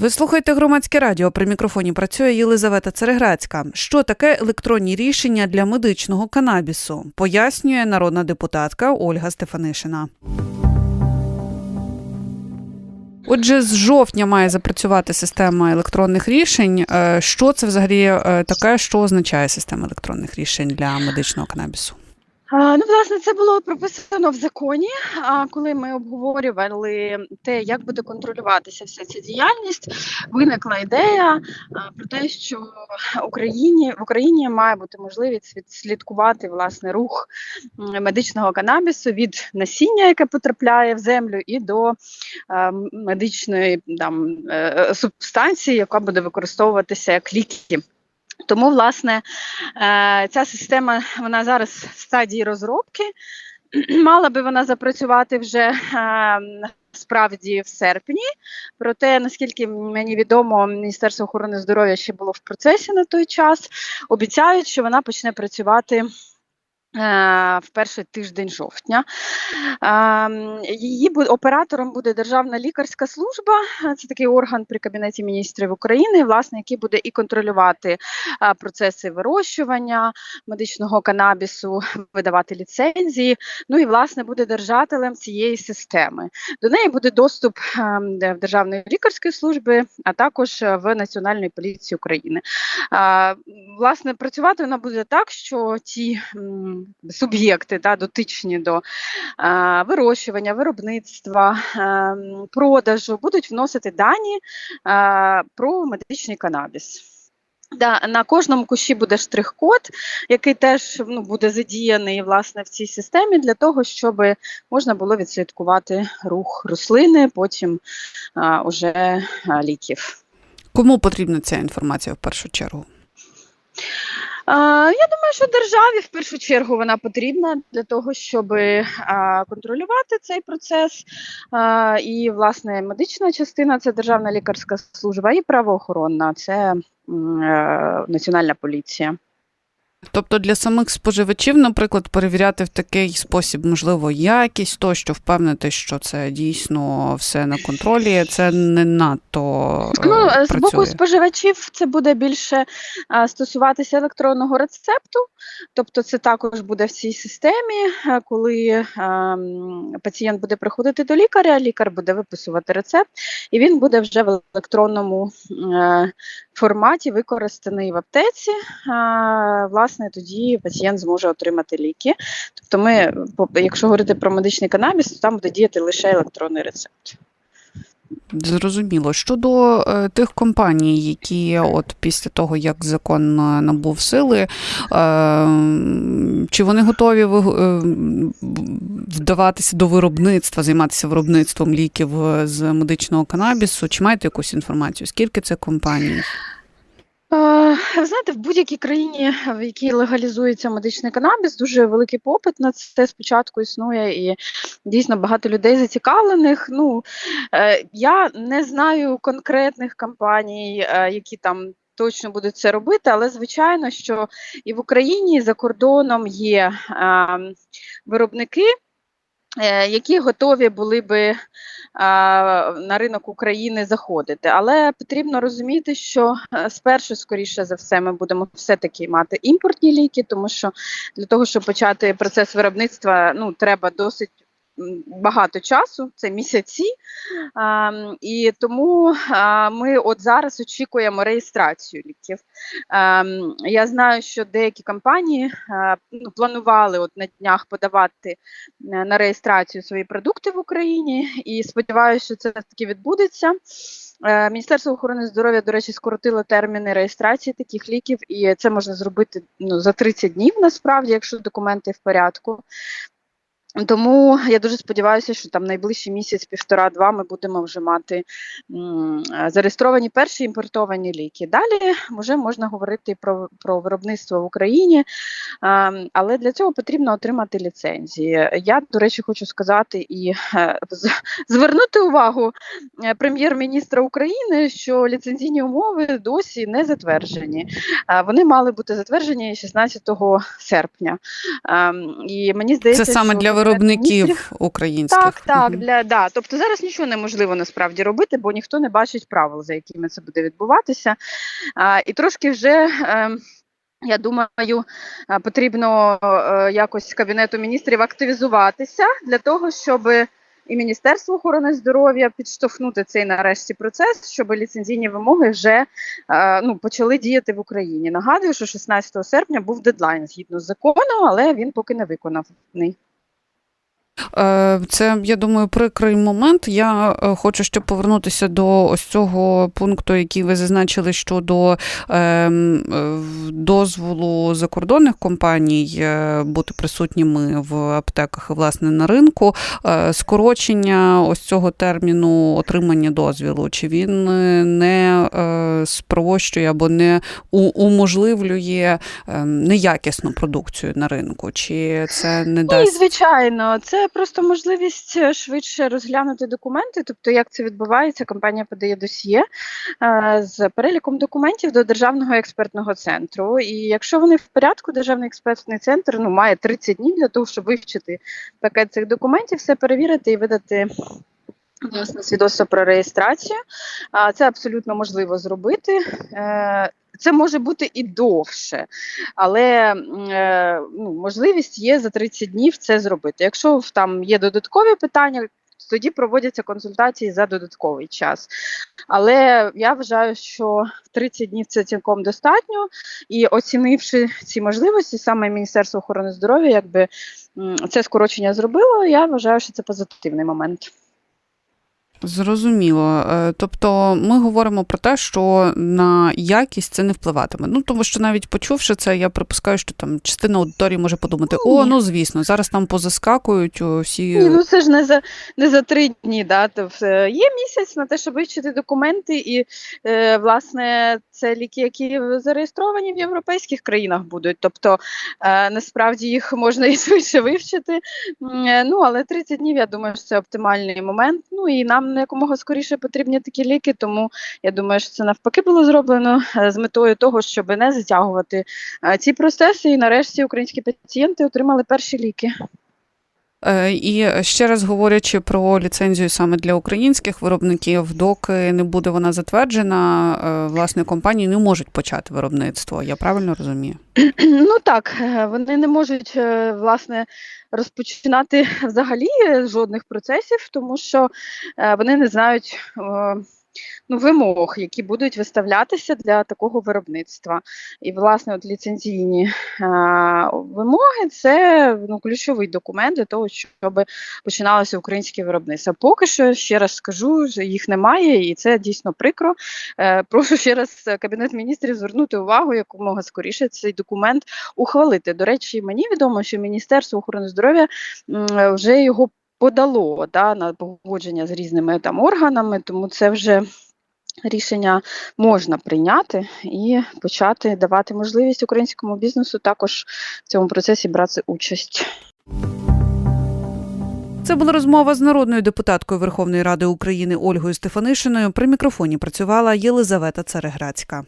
Ви слухаєте громадське радіо. При мікрофоні працює Єлизавета Цереграцька. Що таке електронні рішення для медичного канабісу? Пояснює народна депутатка Ольга Стефанишина. Отже, з жовтня має запрацювати система електронних рішень. Е, Що це взагалі е, таке, що означає система електронних рішень для медичного канабісу? Ну, власне, це було прописано в законі. Коли ми обговорювали те, як буде контролюватися вся ця діяльність, виникла ідея про те, що Україні в Україні має бути можливість відслідкувати власне рух медичного канабісу від насіння, яке потрапляє в землю, і до медичної там е, субстанції, яка буде використовуватися як ліки. Тому, власне, е, ця система вона зараз в стадії розробки. Мала би вона запрацювати вже е, справді в серпні. Проте, наскільки мені відомо, Міністерство охорони здоров'я ще було в процесі на той час. Обіцяють, що вона почне працювати. Е, В перший тиждень жовтня Ем, її оператором буде Державна лікарська служба. е, Це такий орган при кабінеті міністрів України, власне, який буде і контролювати процеси вирощування медичного канабісу, видавати ліцензії. Ну і власне буде держателем цієї системи. До неї буде доступ в Державної лікарської служби, а також е, в Національної поліції України. Власне, працювати вона буде так, що ті суб'єкти та, дотичні до а, вирощування, виробництва, ем, продажу будуть вносити дані а, про медичний канабіс. Да, на кожному кущі буде штрих-код, який теж ну, буде задіяний власне в цій системі для того, щоб можна було відслідкувати рух рослини, потім а, уже а, ліків. Кому потрібна ця інформація в першу чергу? Я думаю, що державі в першу чергу вона потрібна для того, щоб контролювати цей процес. І, власне, медична частина це Державна лікарська служба, і правоохоронна це е, Національна поліція. Тобто для самих споживачів, наприклад, перевіряти в такий спосіб, можливо, якість, тощо впевнити, що це дійсно все на контролі, це не надто е, Ну, е, з боку споживачів це буде більше а, стосуватися електронного рецепту, тобто це також буде в цій системі, е, коли ем, пацієнт буде приходити до лікаря, лікар буде виписувати рецепт, і він буде вже в електронному е, форматі використаний в аптеці. Власне, тоді пацієнт зможе отримати ліки. Тобто, ми, якщо говорити про медичний канабіс, то там буде діяти лише електронний рецепт. Зрозуміло. Щодо е, тих компаній, які от після того, як закон е, набув сили, е, чи вони готові вдаватися до виробництва, займатися виробництвом ліків з медичного канабісу? Чи маєте якусь інформацію? Скільки це компаній? Ви знаєте, в будь-якій країні, в якій легалізується медичний канабіс, дуже великий попит на це спочатку існує, і дійсно багато людей зацікавлених. Ну е, я не знаю конкретних компаній, е, які там. Точно будуть це робити, але звичайно, що і в Україні, і за кордоном є е, виробники, які готові були би е, на ринок України заходити. Але потрібно розуміти, що е, спершу, скоріше за все, ми будемо все-таки мати імпортні ліки, тому що для того, щоб почати процес виробництва, ну треба досить. Багато часу, це місяці, і тому ми от зараз очікуємо реєстрацію ліків. Я знаю, що деякі компанії ну, планували от на днях подавати е, на реєстрацію свої продукти в Україні, і сподіваюся, що це таки відбудеться. Е, Міністерство охорони здоров'я, до речі, скоротило терміни реєстрації таких ліків, і це можна зробити ну, за 30 днів, насправді, якщо документи в порядку. Тому я дуже сподіваюся, що там найближчий місяць, півтора-два, ми будемо вже мати зареєстровані перші імпортовані ліки. Далі вже можна говорити про, про виробництво в Україні, Ем, але для цього потрібно отримати ліцензії. Я, до речі, хочу сказати і е, звернути увагу е, прем'єр-міністра України, що ліцензійні умови досі не затверджені. Е, Вони мали бути затверджені 16 серпня. Ем, І мені здається, Це саме що для виробників українських. Так, так, для да. Тобто зараз нічого неможливо насправді робити, бо ніхто не бачить правил, за якими це буде відбуватися. А, і трошки вже. Е, я думаю, е, потрібно е, якось кабінету міністрів активізуватися для того, щоб і Міністерство охорони здоров'я підштовхнути цей нарешті процес, щоб ліцензійні вимоги вже е, ну, почали діяти в Україні. Нагадую, що 16 серпня був дедлайн згідно з законом, але він поки не виконаний. Е, Це, я думаю, прикрий момент. Я е, хочу ще повернутися до ось цього пункту, який ви зазначили щодо ем, е, дозволу закордонних компаній бути присутніми в аптеках і власне на ринку. Скорочення ось цього терміну отримання дозвілу. Чи він не спрощує або не уможливлює ем, неякісну продукцію на ринку? Чи це не Ні, звичайно, це просто можливість е, швидше розглянути документи. Тобто, як це відбувається, компанія подає досьє е, з переліком документів до державного експертного центру. І якщо вони в порядку, державний експертний центр ну має 30 днів для того, щоб вивчити пакет цих документів, все перевірити і видати. Власне, свідоцтво про реєстрацію. Це абсолютно можливо зробити. Це може бути і довше, але е, ну, можливість є за 30 днів це зробити. Якщо там є додаткові питання, тоді проводяться консультації за додатковий час. Але я вважаю, що в 30 днів це цілком достатньо, і оцінивши ці можливості, саме Міністерство охорони здоров'я, якби це скорочення зробило, я вважаю, що це позитивний момент. Зрозуміло. Е, Тобто ми говоримо про те, що на якість це не впливатиме. Ну тому що навіть почувши це, я припускаю, що там частина аудиторії може подумати: о, Ні. ну звісно, зараз там позаскакують о, всі. Ні, ну це ж не за не за три дні. Да? Тобто, є місяць на те, щоб вивчити документи, і е, власне це ліки, які зареєстровані в європейських країнах будуть. Тобто е, насправді їх можна і швидше вивчити. Е, Ну але 30 днів, я думаю, що це оптимальний момент. Ну і нам якомога скоріше потрібні такі ліки, тому я думаю, що це навпаки було зроблено е, з метою того, щоб не затягувати е, ці процеси, і нарешті українські пацієнти отримали перші ліки. Е, І ще раз говорячи про ліцензію саме для українських виробників, доки не буде вона затверджена, е, власне компанії не можуть почати виробництво. Я правильно розумію? Ну так, е, вони не можуть власне розпочинати взагалі жодних процесів, тому що вони не знають ну, вимог, які будуть виставлятися для такого виробництва. І, власне, от ліцензійні е, вимоги це ну, ключовий документ для того, щоб починалося українське виробництво. Поки що, ще раз скажу, їх немає, і це дійсно прикро. Е, Прошу ще раз Кабінет міністрів звернути увагу якомога скоріше цей документ ухвалити. До речі, мені відомо, що Міністерство охорони здоров'я вже його подало да, на погодження з різними там органами, тому це вже. Рішення можна прийняти і почати давати можливість українському бізнесу також в цьому процесі брати участь. Це була розмова з народною депутаткою Верховної Ради України Ольгою Стефанишиною. При мікрофоні працювала Єлизавета Цареградська.